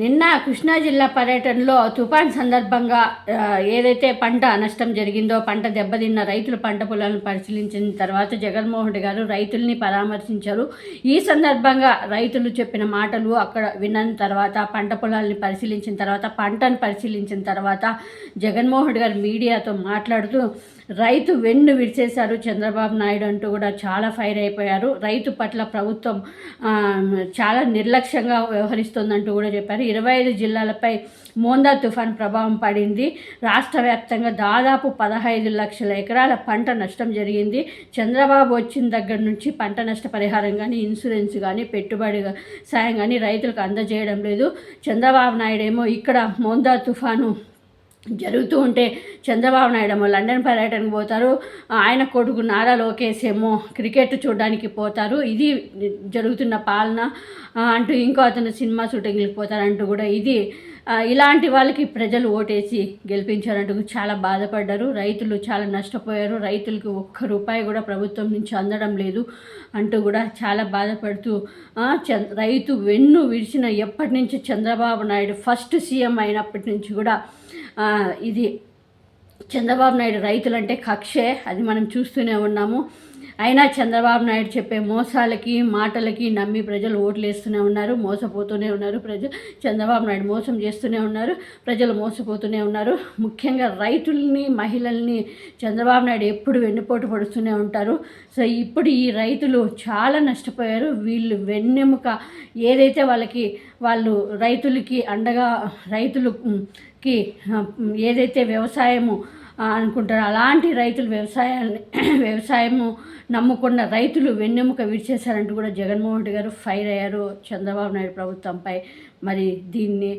నిన్న కృష్ణా జిల్లా పర్యటనలో తుఫాన్ సందర్భంగా ఏదైతే పంట నష్టం జరిగిందో పంట దెబ్బతిన్న రైతుల పంట పొలాలను పరిశీలించిన తర్వాత జగన్మోహన్ రెడ్డి గారు రైతుల్ని పరామర్శించారు. ఈ సందర్భంగా రైతులు చెప్పిన మాటలు అక్కడ విన్న తర్వాత పంట పొలాల్ని పరిశీలించిన తర్వాత పంటను పరిశీలించిన తర్వాత జగన్మోహన్ రెడ్డి గారు మీడియాతో మాట్లాడుతూ రైతు వెన్ను విడిచేశారు చంద్రబాబు నాయుడు అంటూ కూడా చాలా ఫైర్ అయిపోయారు. రైతు పట్ల ప్రభుత్వం చాలా నిర్లక్ష్యంగా వ్యవహరిస్తుందంటూ కూడా చెప్పారు. ఇరవై ఐదు జిల్లాలపై మోందా తుఫాన్ ప్రభావం పడింది. రాష్ట్ర వ్యాప్తంగా దాదాపు పదహైదు లక్షల ఎకరాల పంట నష్టం జరిగింది. చంద్రబాబు వచ్చిన దగ్గర నుంచి పంట నష్ట పరిహారం కానీ ఇన్సూరెన్స్ కానీ పెట్టుబడి సాయం కానీ రైతులకు అందజేయడం లేదు. చంద్రబాబు నాయుడు ఏమో ఇక్కడ మోందా తుఫాను జరుగుతూ ఉంటే చంద్రబాబు నాయుడు ఏమో లండన్ పర్యటనకు పోతారు. ఆయన కొడుకు నారా లోకేష్ ఏమో క్రికెట్ చూడడానికి పోతారు. ఇది జరుగుతున్న పాలన. అంటూ ఇంకో అతను సినిమా షూటింగ్కి పోతారంటూ కూడా ఇది. ఇలాంటి వాళ్ళకి ప్రజలు ఓటేసి గెలిపించారంటూ చాలా బాధపడ్డారు. రైతులు చాలా నష్టపోయారు. రైతులకు ఒక్క రూపాయి కూడా ప్రభుత్వం నుంచి అందడం లేదు అంటూ కూడా చాలా బాధపడుతూ చ రైతు వెన్ను విడిచిన ఎప్పటి నుంచి చంద్రబాబు నాయుడు ఫస్ట్ సీఎం అయినప్పటి నుంచి కూడా ఇది చంద్రబాబు నాయుడు రైతులంటే కక్షే అది మనం చూస్తూనే ఉన్నాము. అయినా చంద్రబాబు నాయుడు చెప్పే మోసాలకి మాటలకి నమ్మి ప్రజలు ఓట్లు వేస్తూనే ఉన్నారు మోసపోతూనే ఉన్నారు ప్రజలు. చంద్రబాబు నాయుడు మోసం చేస్తూనే ఉన్నారు ప్రజలు మోసపోతూనే ఉన్నారు. ముఖ్యంగా రైతుల్ని మహిళల్ని చంద్రబాబు నాయుడు ఎప్పుడు వెన్నుపోటు పడుతూనే ఉంటారు. సో ఇప్పుడు ఈ రైతులు చాలా నష్టపోయారు. వీళ్ళు వెన్నెముక. ఏదైతే వాళ్ళకి వాళ్ళు రైతులకి అండగా రైతులు ఆ, ఏదైతే వ్యవసాయము అనుకుంటారు అలాంటి రైతులు వ్యవసాయాన్ని వ్యవసాయము నమ్ముకున్న రైతులు వెన్నెముక విడిచేశారంటూ కూడా జగన్మోహన్ రెడ్డి గారు ఫైర్ అయ్యారు చంద్రబాబు నాయుడు ప్రభుత్వంపై. మరి దీన్ని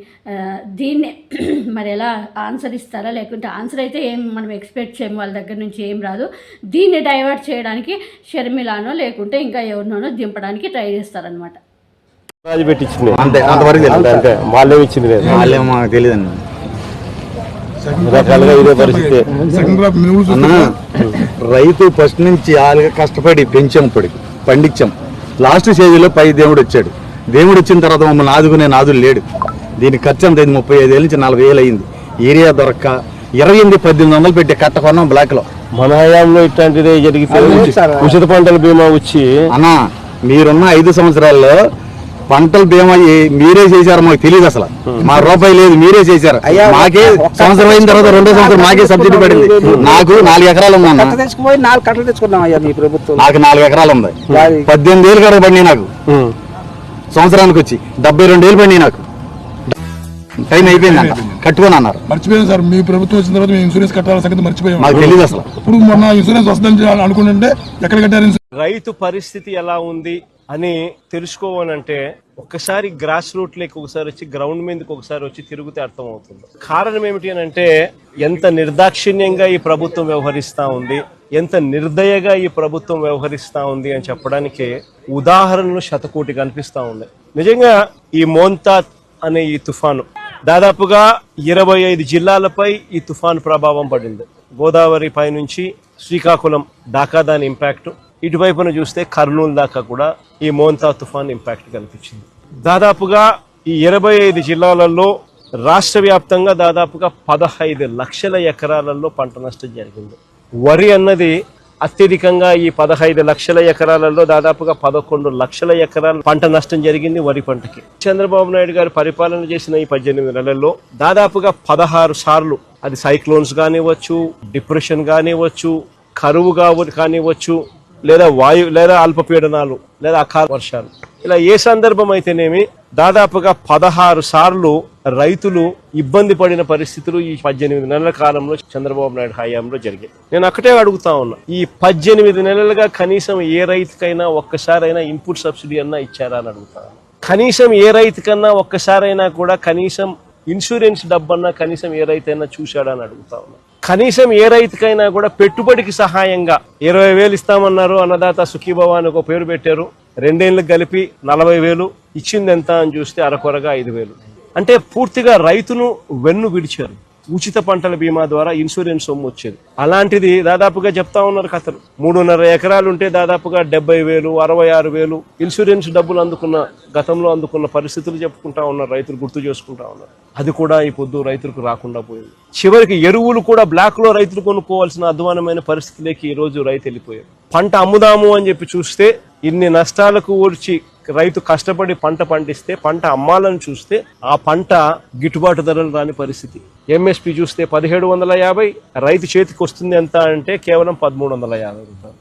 దీన్ని మరి ఎలా ఆన్సర్ ఇస్తారా? లేకుంటే ఆన్సర్ అయితే ఏం మనం ఎక్స్పెక్ట్ చేయము వాళ్ళ దగ్గర నుంచి ఏం రాదు. దీన్ని డైవర్ట్ చేయడానికి షర్మిలానో లేకుంటే ఇంకా ఎవరినోనో దింపడానికి ట్రై చేస్తారనమాట రాజు పెట్టించింది. అంతే అంతవరకు తెలుసు అంతే. వాళ్ళేమి ఇచ్చింది లేదు. వాళ్ళేమో మాకు ఇదే పరిస్థితి. రైతు ఫస్ట్ నుంచి ఆలుగా కష్టపడి పెంచాం ఇప్పటికి పండించాం. లాస్ట్ స్టేజ్లో పై దేవుడు వచ్చాడు. దేవుడు వచ్చిన తర్వాత మమ్మల్ని ఆదుకునే నాదులు లేడు. దీనికి ఖర్చు ఎంత అయింది? ముప్పై ఐదు నుంచి నలభై వేలు అయింది. ఏరియా దొరక్క ఇరవై ఎనిమిది పద్దెనిమిది వందలు పెట్టి కట్ట కొన్నాం బ్లాక్లో. మన హయాంలో ఇట్లాంటిదే జరిగితే ఉచిత పంటల బీమా వచ్చి అన్న మీరున్న ఐదు సంవత్సరాల్లో పంటల బీమా మీరే చేశారు మాకు తెలియదు అసలు. మా రూపాయి లేదు మీరే చేశారు. మాకే సంవత్సరం అయిన తర్వాత రెండో సంవత్సరం మాకే సబ్సిడీ పడింది. నాకు నాలుగు ఎకరాలు తెచ్చుకుపోయి నాలుగు కట్టలు తెచ్చుకున్నాం అయ్యా మీ ప్రభుత్వం. నాకు నాలుగు ఎకరాలు ఉంది వారి- పద్దెనిమిది ఏళ్ళు కనుక పడినాయి నాకు. సంవత్సరానికి వచ్చి డెబ్బై రెండు ఏళ్ళు పడినాయి నాకు. టైం అయిపోయిందంట కట్టుకొని అన్నారు. మర్చిపోయాం సార్. మీ ప్రభుత్వం వచ్చిన తర్వాత మేము ఇన్సూరెన్స్ కట్టాల సంగతి మర్చిపోయాం. మాకు తెలియదు అసలు. ఇప్పుడు మొన్న ఇన్సూరెన్స్ వస్తుందని అనుకుంటుంటే ఎక్కడ కట్టారు రైతు పరిస్థితి ఎలా ఉంది? అని తెలుసుకోవాలంటే ఒక్కసారి గ్రాస్ రూట్ లేక ఒకసారి వచ్చి గ్రౌండ్ మీదకి ఒకసారి వచ్చి తిరిగితే అర్థమవుతుంది. కారణం ఏమిటి అని అంటే ఎంత నిర్దాక్షిణ్యంగా ఈ ప్రభుత్వం వ్యవహరిస్తా ఉంది ఎంత నిర్దయగా ఈ ప్రభుత్వం వ్యవహరిస్తా ఉంది అని చెప్పడానికి ఉదాహరణలు శతకోటి కనిపిస్తా ఉన్నాయి నిజంగా ఈ మోంతాత్ అనే ఈ తుఫాను దాదాపుగా ఇరవై ఐదు జిల్లాలపై ఈ తుఫాను ప్రభావం పడింది. గోదావరి పై నుంచి శ్రీకాకుళం దాకా దాని ఇంపాక్ట్ ఇటువైపున చూస్తే కర్నూలు దాకా కూడా ఈ మోంతా తుఫాన్ ఇంపాక్ట్ కనిపించింది. దాదాపుగా ఈ ఇరవై ఐదు జిల్లాలలో రాష్ట్ర వ్యాప్తంగా దాదాపుగా పదహైదు లక్షల ఎకరాలలో పంట నష్టం జరిగింది. వరి అన్నది అత్యధికంగా ఈ పదహైదు లక్షల ఎకరాలలో దాదాపుగా పదకొండు లక్షల ఎకరాల పంట నష్టం జరిగింది వరి పంటకి. చంద్రబాబు నాయుడు గారు పరిపాలన చేసిన ఈ పద్దెనిమిది నెలల్లో దాదాపుగా పదహారు సార్లు అది సైక్లోన్స్ కానివ్వచ్చు డిప్రెషన్ కానివ్వచ్చు కరువు కావచ్చు కానివ్వచ్చు లేదా వాయు లేదా అల్పపీడనాలు లేదా అకాల వర్షాలు. ఇలా ఏ సందర్భం అయితేనేమి దాదాపుగా పదహారు సార్లు రైతులు ఇబ్బంది పడిన పరిస్థితులు ఈ పద్దెనిమిది నెలల కాలంలో చంద్రబాబు నాయుడు హయాంలో జరిగాయి. నేను ఒకటే అడుగుతా ఉన్నా ఈ పద్దెనిమిది నెలలుగా కనీసం ఏ రైతుకైనా ఒక్కసారైనా ఇన్పుట్ సబ్సిడీ అన్నా ఇచ్చారా అని అడుగుతా కనీసం ఏ రైతుకన్నా ఒక్కసారైనా కూడా కనీసం ఇన్సూరెన్స్ డబ్బన్నా కనీసం ఏ రైతైనా చూశాడా అని అడుగుతా ఉన్నా. కనీసం ఏ రైతుకైనా కూడా పెట్టుబడికి సహాయంగా ఇరవై వేలు ఇస్తామన్నారు అన్నదాత సుఖీభవ అని ఒక పేరు పెట్టారు. రెండేళ్ళకు కలిపి నలభై వేలు ఇచ్చింది ఎంత అని చూస్తే అరకొరగా ఐదు వేలు. అంటే పూర్తిగా రైతును వెన్ను విడిచారు. ఉచిత పంటల బీమా ద్వారా ఇన్సూరెన్స్ సొమ్ము వచ్చేది. అలాంటిది దాదాపుగా చెప్తా ఉన్నారు కథలు. మూడున్నర ఎకరాలు ఉంటే దాదాపుగా డెబ్బై వేలు అరవై ఆరు వేలు ఇన్సూరెన్స్ డబ్బులు అందుకున్న గతంలో అందుకున్న పరిస్థితులు చెప్పుకుంటా ఉన్నారు రైతులు గుర్తు చేసుకుంటా ఉన్నారు. అది కూడా ఈ పొద్దు రైతులకు రాకుండా పోయింది. చివరికి ఎరువులు కూడా బ్లాక్లో రైతులు కొనుక్కోవాల్సిన అధ్వానమైన పరిస్థితిలోకి ఈ రోజు రైతు వెళ్ళిపోయారు పంట అమ్ముదాము అని చెప్పి చూస్తే ఇన్ని నష్టాలకు ఓడ్చి రైతు కష్టపడి పంట పండిస్తే పంట అమ్మాలని చూస్తే ఆ పంట గిట్టుబాటు ధరలు రాని పరిస్థితి. ఎంఎస్పి చూస్తే పదిహేడు వందల యాభై రైతు చేతికి వస్తుంది ఎంత అంటే కేవలం పదమూడు వందల యాభై రూపాయలు.